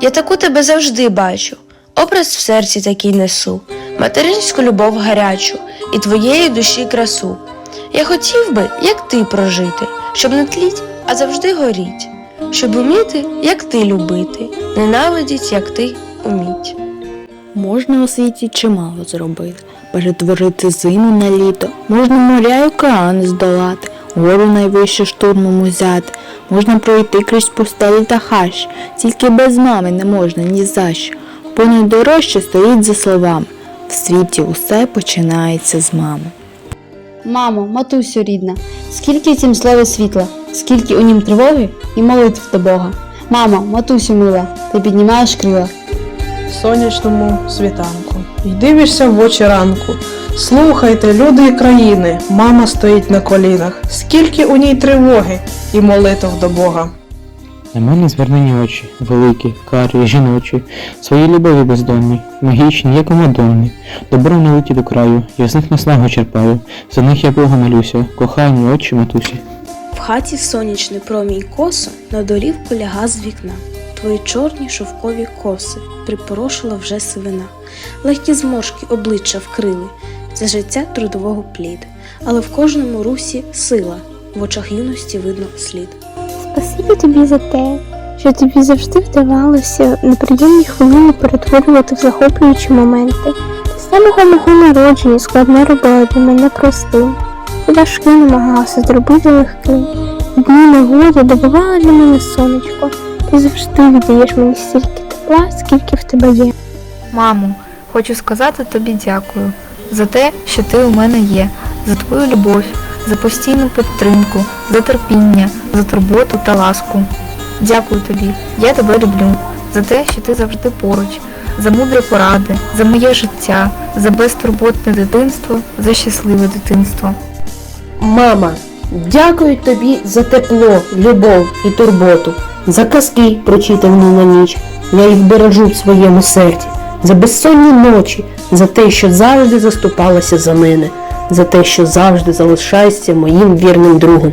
Я таку тебе завжди бачу, образ в серці такий несу, материнську любов гарячу і твоєї душі красу. Я хотів би, як ти прожити, щоб не тліть, а завжди горіть, щоб уміти, як ти любити, ненавидіть, як ти уміть. Можна у світі чимало зробити, перетворити зиму на літо, можна моря й океани здолати, гору найвище штурмом узяти, можна пройти крізь пустелі та хащ, тільки без мами не можна ні за що. Бо найдорожче стоїть за словами. В світі усе починається з мами. Мамо, матусю рідна, скільки в цім слові світла, скільки у нім тривоги і молитв до Бога. Мамо, матусю мила, ти піднімаєш крила. сонячному світанку. І дивишся в очі ранку. Слухайте, люди і країни, мама стоїть на колінах. Скільки у ній тривоги і молитв до Бога. На мене звернені очі, великі, карі, жіночі, свої любові бездонні, магічні, як у Мадонни. Добро не леті до краю, я з них наснагу черпаю, за них я Бога молюся, кохані очі матусі. В хаті сонячний промінь косо на долівку ляга з вікна. Твої чорні шовкові коси припорошила вже сивина. Легкі зморшки обличчя вкрили за життя трудового плід, але в кожному русі сила, в очах юності видно слід. Спасибі тобі за те, що тобі завжди вдавалося неприємні хвилини перетворювати в захоплюючі моменти. З самого мого народження складне робила для мене простим. І важке намагалася зробити легким. Дні негоди добувала для мене сонечко. Ти завжди віддаєш мені стільки тепла, скільки в тебе є. Мамо, хочу сказати тобі дякую за те, що ти у мене є, за твою любов, за постійну підтримку, за терпіння, за турботу та ласку. Дякую тобі, я тебе люблю, за те, що ти завжди поруч, за мудрі поради, за моє життя, за безтурботне дитинство, за щасливе дитинство. Мама, дякую тобі за тепло, любов і турботу, за казки, прочитані на ніч. Я їх бережу в своєму серці, за безсонні ночі, за те, що завжди заступалася за мене, за те, що завжди залишаєшся моїм вірним другом.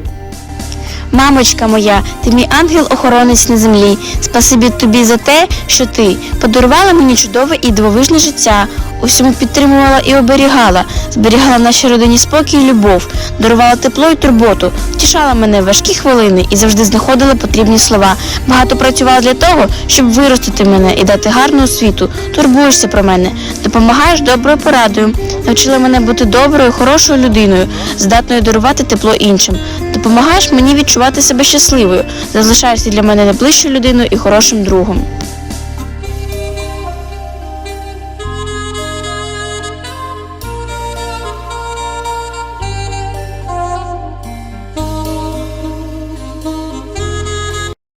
Мамочка моя, ти мій ангел-охоронець на землі. Спасибі тобі за те, що ти подарувала мені чудове і дивовижне життя, у всьому підтримувала і оберігала, зберігала в нашій родині спокій і любов, дарувала тепло і турботу, втішала мене в важкі хвилини і завжди знаходила потрібні слова. Багато працювала для того, щоб виростити мене і дати гарну освіту. Турбуєшся про мене, допомагаєш доброю порадою, навчила мене бути доброю, хорошою людиною, здатною дарувати тепло іншим. Допомагаєш мені відчувати себе щасливою, залишаєшся для мене найближчою людиною і хорошим другом.